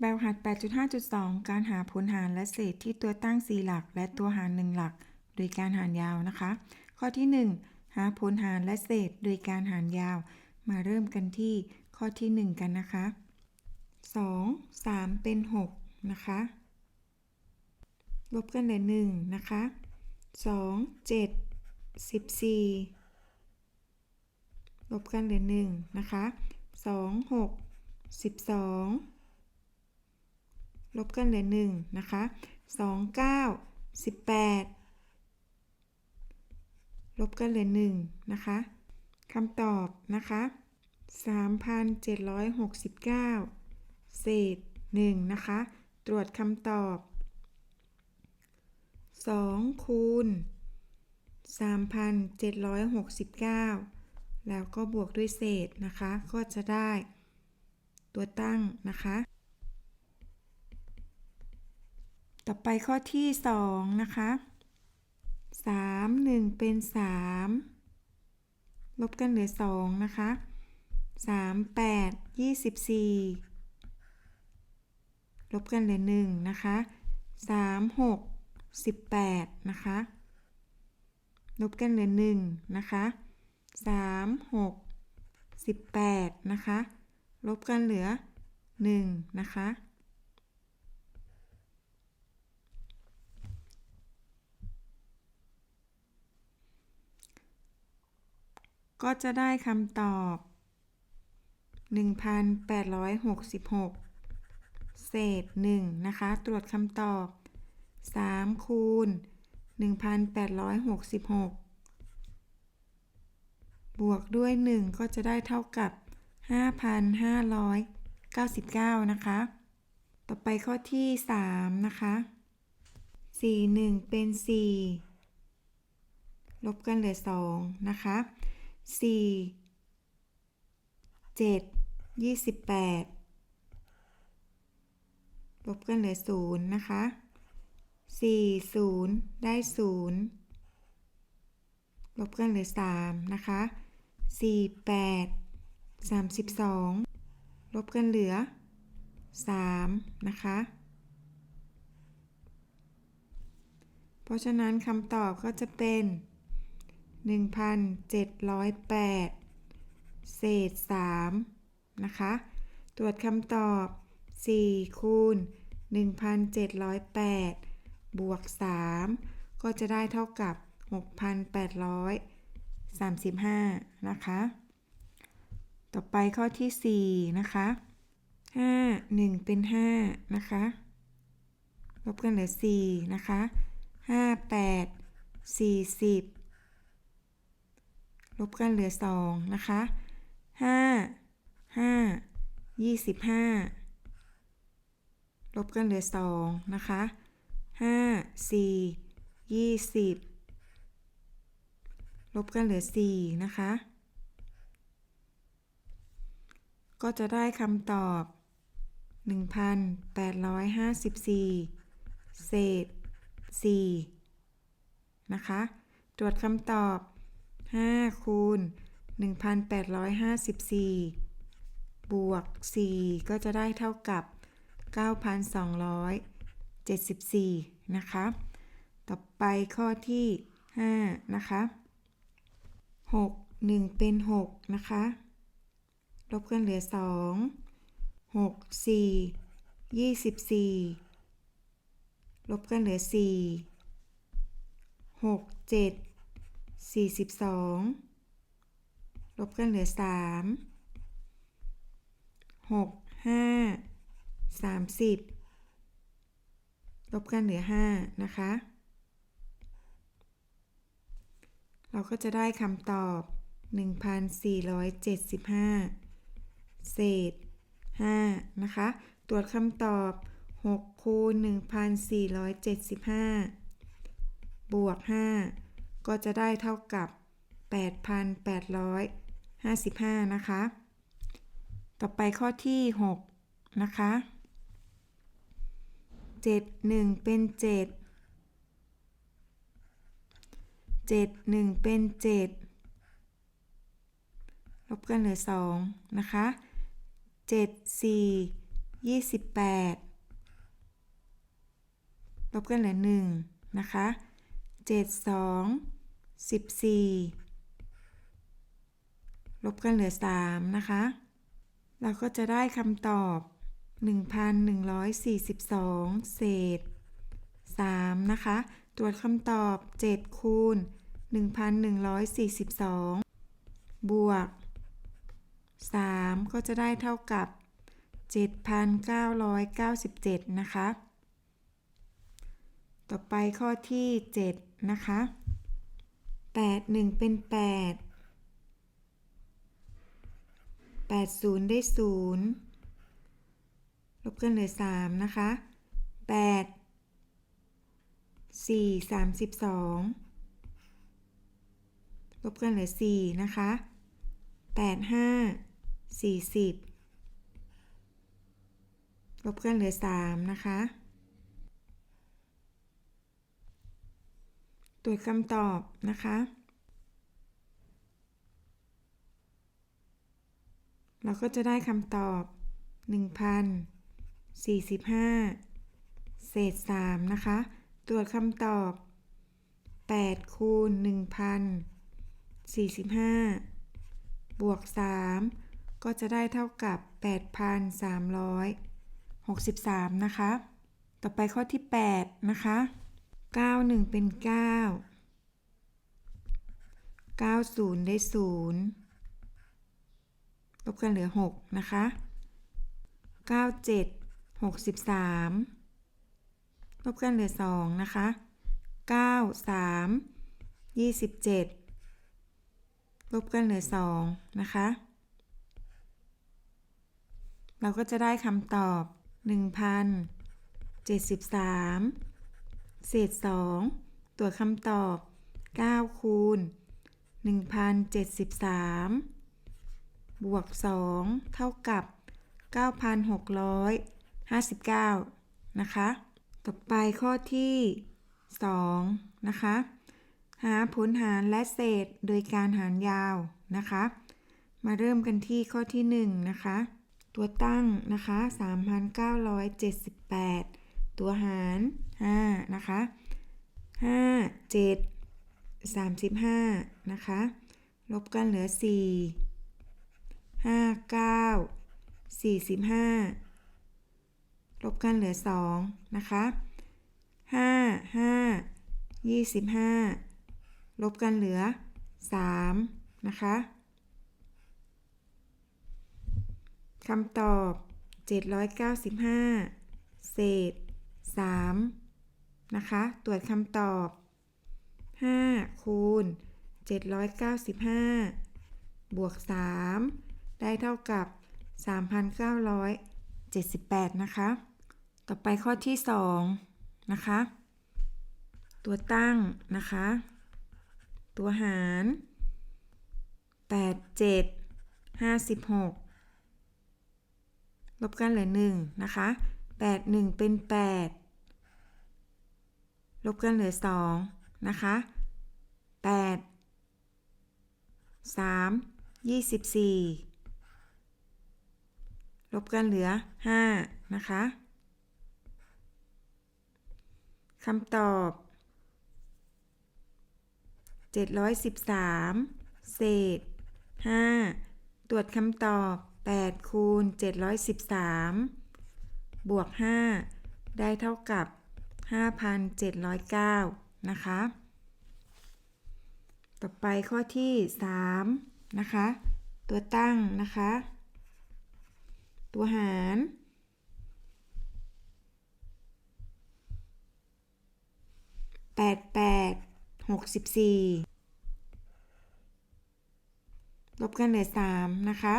แบบหัด 8.5.2 การหาผลหารและเศษที่ตัวตั้ง 4 หลัก และตัวหาร 1 หลัก โดยการหารยาวนะคะ ข้อที่ 1 หาผลหารและเศษโดยการหารยาว มาเริ่มกันที่ข้อที่ 1 กันนะคะ 2 3 เป็น 6 นะคะ ลบกันเหลือ1นะคะ 2 7 14 ลบกันเหลือ1นะคะ 2 6 12 ลบกันเหลือ1นะคะ2 9 18 ลบกันเหลือ1นะคะคำตอบนะคะ3,769 เศษ1นะคะ ตรวจคำตอบ 2 คูณ 3,769 แล้วก็บวกด้วยเศษนะคะ ก็จะได้ตัวตั้งนะคะ ต่อไปข้อที่ 2 นะคะ 3 1 เป็น 3 ลบกันเหลือ 2 นะคะ 3 8 24 ลบกันเหลือ 1 นะคะ 3 6 18 นะคะ ลบกันเหลือ 1 นะคะ 3 6 18 นะคะ ลบกันเหลือ 1 นะคะ ก็จะได้คำตอบ 1,866 เศษ 1 นะคะ ตรวจคำตอบ 3 คูณ 1,866 บวกด้วย 1 ก็จะได้เท่ากับ 5,599 นะคะ ต่อไปข้อที่ 3 นะคะ 4 1 เป็น 4 ลบกันเหลือ 2 นะคะ สี่เจ็ดยี่สิบแปดลบกันเหลือศูนย์นะคะสี่ศูนย์ได้ศูนย์ลบกันเหลือสามนะคะสี่แปดสามสิบสองลบกันเหลือสามนะคะเพราะฉะนั้นคำตอบก็จะเป็น 1,708 เศษ3นะคะ ตรวจคำตอบ4คูณ1,708 บวก 3 ก็จะได้เท่ากับ 6,835 นะคะ ต่อไปข้อที่ 4 นะคะ 5 1 เป็น 5 นะคะลบกันเหลือ 4 นะคะ 5 8 40 ลบกันเหลือ 2 นะคะ 5 5 25 ลบกันเหลือ 2 นะคะ 5 4 20 ลบกันเหลือ 4 นะคะ ก็จะได้คำตอบ 1,854 เศษ 4 นะคะ ตรวจคำตอบ 5คูณ1,854 บวก 4 ก็จะได้เท่ากับ 9,274 นะคะ ต่อไปข้อที่ 5 นะคะ 6 1 เป็น 6 นะคะ ลบกันเหลือ 2 6 4 24 ลบกันเหลือ 4 6 7 42 ลบกันเหลือ 3 6 5 30 ลบกันเหลือ 5 นะคะ เราก็จะได้คำตอบ 1,475 เศษ 5 นะคะ ตรวจคำตอบ 6 คูณ 1,475 บวก 5 ก็จะได้เท่ากับ 8,855 นะคะ ต่อไปข้อที่ 6 นะคะ 7 1 เป็น 7 7 1 เป็น 7 ลบกันเหลือ 2 นะคะ 7 4ยี่สิบแปดลบกันเหลือหนึ่งนะคะเจ็ ดสองสิบสี่ลบกันเหลือสามนะคะ เราก็จะได้คำตอบ 1,142 เศษ 3 นะคะ ตรวจคำตอบ 7 คูณ 1,142 บวก 3 ก็จะได้เท่ากับ 7,997 นะคะ ต่อไปข้อที่ 7 นะคะ 8 1 เป็น 8 8 0 ได้ 0 ลบกันเหลือ 3 นะคะ 8 4 32 ลบกันเหลือ 4 นะคะ 8 5 40 ลบกันเหลือ 3 นะคะ รวจคำตอบนะคะ เราก็จะได้คำตอบ 1,045 เศษ 3 นะคะ ตรวจคำตอบ 8 คูณ 1,045 บวก 3 ก็จะได้เท่ากับ 8,363 นะคะ ต่อไปข้อที่ 8 นะคะ 9 1 เป็น 9 90 ได้ 0 ลบกันเหลือ 6 นะคะ 97 63 ลบกันเหลือ 2 นะคะ 93 27 ลบกันเหลือ 2 นะคะ เราก็จะได้คำตอบ 1,073 เศษ 2ตรวคำตอบ 9 คูณ 1,073 บวก 2 เท่ากับ 9,659 นะคะ ต่อไปข้อที่ 2 นะคะ หาผลหารและเศษโดยการหารยาวนะคะ มาเริ่มกันที่ข้อที่ 1 นะคะ ตัวตั้งนะคะ 3,978 ตัวหาร5นะคะ5 7 35นะคะลบกันเหลือ4ห้าเก้าสี่สิบห้าลบกันเหลือสองนะคะห้าห้ายี่สิบห้าลบกันเหลือสามนะคะคำตอบเจ็ดร้อยเก้าสิบห้าเศษ สามนะคะ ตรวจคำตอบห้าคูณเจ็ดร้อยเก้าสิบห้าบวกสามได้เท่ากับ 3,978 นะคะ ต่อไปข้อที่ 2 นะคะ ตัวตั้งนะคะ ตัวหาร 8 7 56 ลบกันเหลือ 1 นะคะ 8 1 เป็น 8 ลบกันเหลือ 2 นะคะ 8 3 24 ลบกันเหลือ 5 นะคะคำตอบ 713 เศษ 5 ตรวจคำตอบ 8 คูณ 713 บวก 5 ได้เท่ากับ 5,709 นะคะ ต่อไปข้อที่ 3 นะคะ ตัวตั้งนะคะ ตัวหารแปดแปดหกสิบสี่ลบกันเหลือสามนะคะ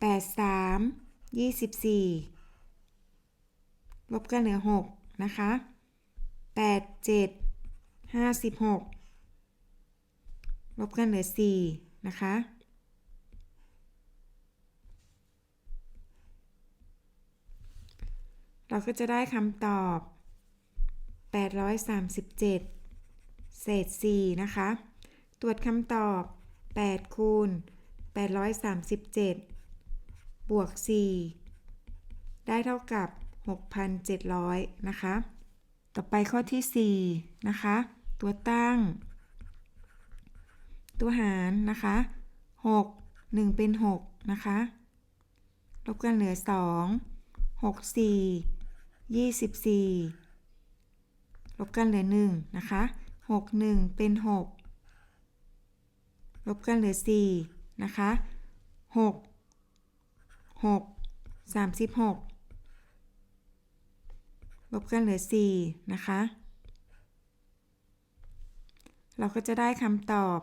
แปดสาม ยี่สิบสี่ลบกันเหลือหกนะคะแปดเจ็ดห้าสิบหกลบกันเหลือสี่นะคะ เราก็จะได้คำตอบ 837 เศษ 4 นะคะ ตรวจคำตอบ 8 คูณ 837 บวก 4 ได้เท่ากับ 6,700 นะคะ ต่อไปข้อที่ 4 นะคะ ตัวตั้ง ตัวหารนะคะ 6 1 เป็น 6 นะคะ ลบกันเหลือ 2 6 4 24 ลบกันเหลือ 1 นะคะ 6 1 เป็น 6 ลบกันเหลือ 4 นะคะ 6 6 36ลบกันเหลือ4นะคะ เราก็จะได้คำตอบ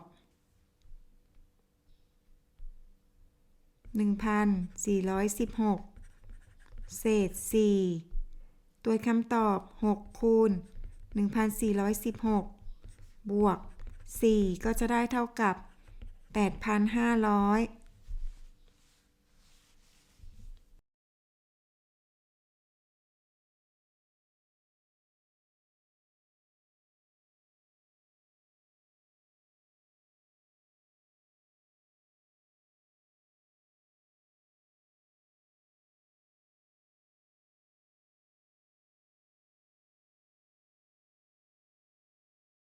1,416เศษ4ตัวคำตอบ6คูณ1,416บวก4ก็จะได้เท่ากับ8,500